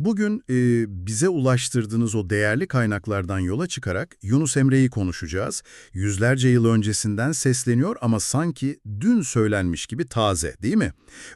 Bugün e, bize ulaştırdığınız o değerli kaynaklardan yola çıkarak Yunus Emre'yi konuşacağız. Yüzlerce yıl öncesinden sesleniyor ama sanki dün söylenmiş gibi taze değil mi?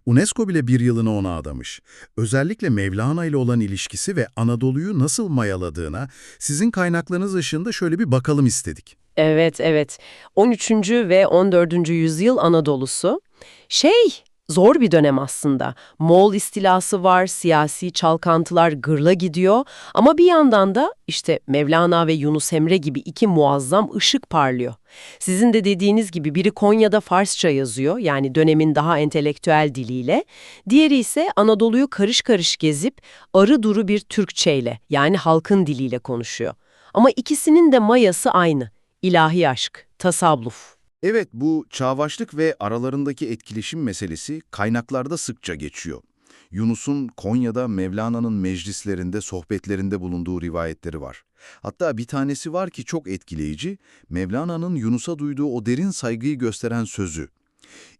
UNESCO bile bir yılını ona adamış. Özellikle Mevlana ile olan ilişkisi ve Anadolu'yu nasıl mayaladığına sizin kaynaklarınız ışığında şöyle bir bakalım istedik. Evet, evet. 13. ve 14. yüzyıl Anadolu'su. Şey, zor bir dönem aslında. Moğol istilası var, siyasi çalkantılar gırla gidiyor. Ama bir yandan da işte Mevlana ve Yunus Emre gibi iki muazzam ışık parlıyor. Sizin de dediğiniz gibi biri Konya'da Farsça yazıyor, yani dönemin daha entelektüel diliyle. Diğeri ise Anadolu'yu karış karış gezip arı duru bir Türkçeyle, yani halkın diliyle konuşuyor. Ama ikisinin de mayası aynı. İlahi aşk, tasavvuf. Evet, bu çağdaşlık ve aralarındaki etkileşim meselesi kaynaklarda sıkça geçiyor. Yunus'un Konya'da Mevlana'nın meclislerinde, sohbetlerinde bulunduğu rivayetleri var. Hatta bir tanesi var ki çok etkileyici, Mevlana'nın Yunus'a duyduğu o derin saygıyı gösteren sözü.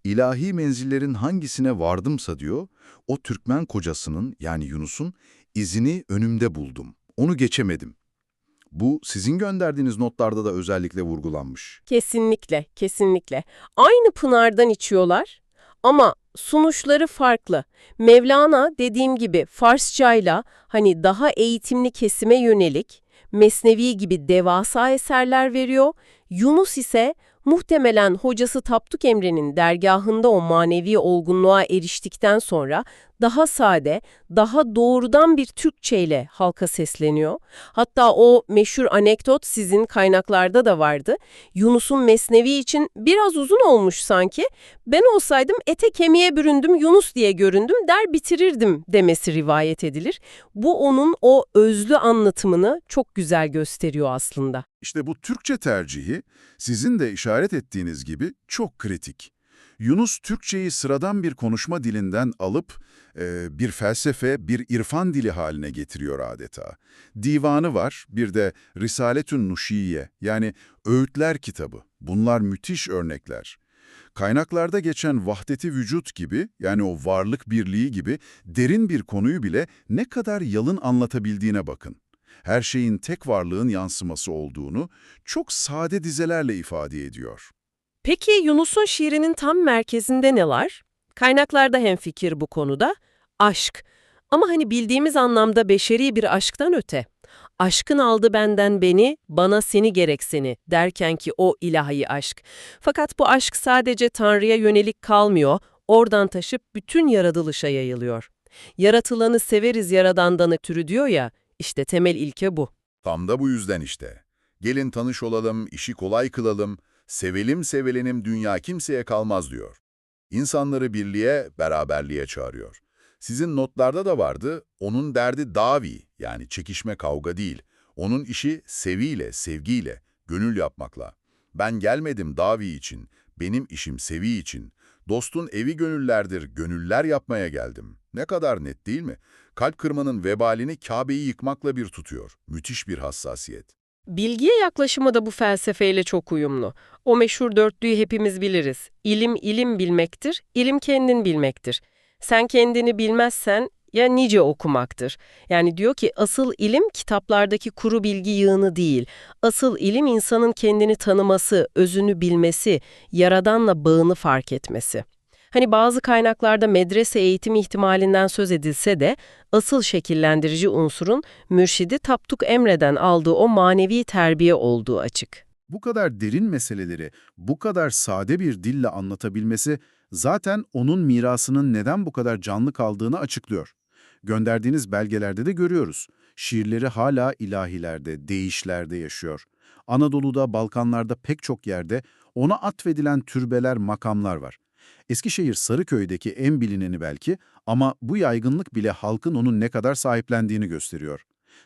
İlahi menzillerin hangisine vardımsa diyor, o Türkmen kocasının yani Yunus'un izini önümde buldum. Onu geçemedim. Bu sizin gönderdiğiniz notlarda da özellikle vurgulanmış. Kesinlikle, kesinlikle. Aynı pınardan içiyorlar ama sunuşları farklı. Mevlana dediğim gibi Farsçayla hani daha eğitimli kesime yönelik Mesnevi gibi devasa eserler veriyor. Yunus ise muhtemelen hocası Tapduk Emre'nin dergahında o manevi olgunluğa eriştikten sonra daha sade, daha doğrudan bir Türkçeyle halka sesleniyor. Hatta o meşhur anekdot sizin kaynaklarda da vardı. Yunus'un Mesnevi için biraz uzun olmuş sanki. Ben olsaydım ete kemiğe büründüm Yunus diye göründüm der bitirirdim demesi rivayet edilir. Bu onun o özlü anlatımını çok güzel gösteriyor aslında. İşte bu Türkçe tercihi sizin de işaret ettiğiniz gibi çok kritik. Yunus Türkçeyi sıradan bir konuşma dilinden alıp e, bir felsefe, bir irfan dili haline getiriyor adeta. Divanı var, bir de Risaletün Nuşiye yani Öğütler kitabı. Bunlar müthiş örnekler. Kaynaklarda geçen vahdeti vücut gibi yani o varlık birliği gibi derin bir konuyu bile ne kadar yalın anlatabildiğine bakın her şeyin tek varlığın yansıması olduğunu çok sade dizelerle ifade ediyor. Peki Yunus'un şiirinin tam merkezinde ne var? Kaynaklarda hemfikir bu konuda. Aşk. Ama hani bildiğimiz anlamda beşeri bir aşktan öte. Aşkın aldı benden beni, bana seni gerek seni derken ki o ilahi aşk. Fakat bu aşk sadece Tanrı'ya yönelik kalmıyor, oradan taşıp bütün yaratılışa yayılıyor. Yaratılanı severiz yaradandan ötürü diyor ya, işte temel ilke bu. Tam da bu yüzden işte. Gelin tanış olalım, işi kolay kılalım, sevelim sevelenim dünya kimseye kalmaz diyor. İnsanları birliğe, beraberliğe çağırıyor. Sizin notlarda da vardı, onun derdi davi yani çekişme kavga değil. Onun işi seviyle, sevgiyle, gönül yapmakla. Ben gelmedim davi için, benim işim sevi için. Dostun evi gönüllerdir, gönüller yapmaya geldim. Ne kadar net değil mi? Kalp kırmanın vebalini Kabe'yi yıkmakla bir tutuyor. Müthiş bir hassasiyet. Bilgiye yaklaşımı da bu felsefeyle çok uyumlu. O meşhur dörtlüğü hepimiz biliriz. İlim ilim bilmektir, ilim kendin bilmektir. Sen kendini bilmezsen ya nice okumaktır. Yani diyor ki asıl ilim kitaplardaki kuru bilgi yığını değil. Asıl ilim insanın kendini tanıması, özünü bilmesi, yaradanla bağını fark etmesi. Hani bazı kaynaklarda medrese eğitimi ihtimalinden söz edilse de asıl şekillendirici unsurun mürşidi Tapduk Emre'den aldığı o manevi terbiye olduğu açık. Bu kadar derin meseleleri bu kadar sade bir dille anlatabilmesi zaten onun mirasının neden bu kadar canlı kaldığını açıklıyor. Gönderdiğiniz belgelerde de görüyoruz. Şiirleri hala ilahilerde, deyişlerde yaşıyor. Anadolu'da, Balkanlarda pek çok yerde ona atfedilen türbeler, makamlar var. Eskişehir Sarıköy'deki en bilineni belki ama bu yaygınlık bile halkın onun ne kadar sahiplendiğini gösteriyor.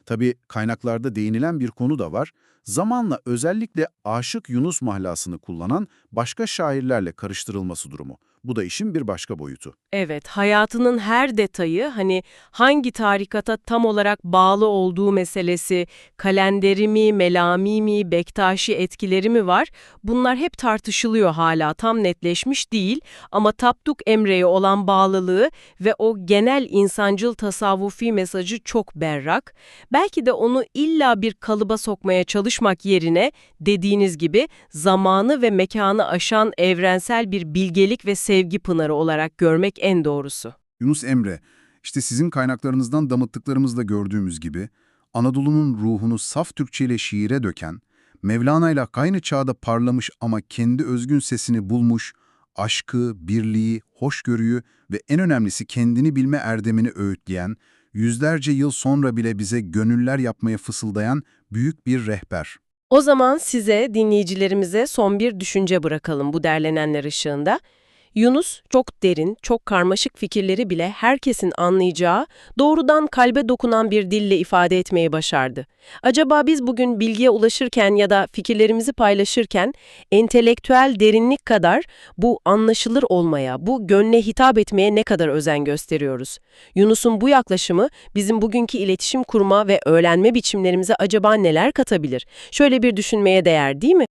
Tabi kaynaklarda değinilen bir konu da var. Zamanla özellikle Aşık Yunus mahlasını kullanan başka şairlerle karıştırılması durumu. Bu da işin bir başka boyutu. Evet, hayatının her detayı hani hangi tarikata tam olarak bağlı olduğu meselesi, kalenderi mi, melami mi, bektaşi etkileri mi var? Bunlar hep tartışılıyor hala, tam netleşmiş değil ama Tapduk Emre'ye olan bağlılığı ve o genel insancıl tasavvufi mesajı çok berrak. Belki de onu illa bir kalıba sokmaya çalışmak yerine dediğiniz gibi zamanı ve mekanı aşan evrensel bir bilgelik ve sevgi pınarı olarak görmek en doğrusu. Yunus Emre, işte sizin kaynaklarınızdan damıttıklarımızda gördüğümüz gibi, Anadolu'nun ruhunu saf Türkçe ile şiire döken, Mevlana ile aynı çağda parlamış ama kendi özgün sesini bulmuş, aşkı, birliği, hoşgörüyü ve en önemlisi kendini bilme erdemini öğütleyen, yüzlerce yıl sonra bile bize gönüller yapmaya fısıldayan büyük bir rehber. O zaman size, dinleyicilerimize son bir düşünce bırakalım bu derlenenler ışığında. Yunus çok derin, çok karmaşık fikirleri bile herkesin anlayacağı, doğrudan kalbe dokunan bir dille ifade etmeyi başardı. Acaba biz bugün bilgiye ulaşırken ya da fikirlerimizi paylaşırken entelektüel derinlik kadar bu anlaşılır olmaya, bu gönle hitap etmeye ne kadar özen gösteriyoruz? Yunus'un bu yaklaşımı bizim bugünkü iletişim kurma ve öğrenme biçimlerimize acaba neler katabilir? Şöyle bir düşünmeye değer değil mi?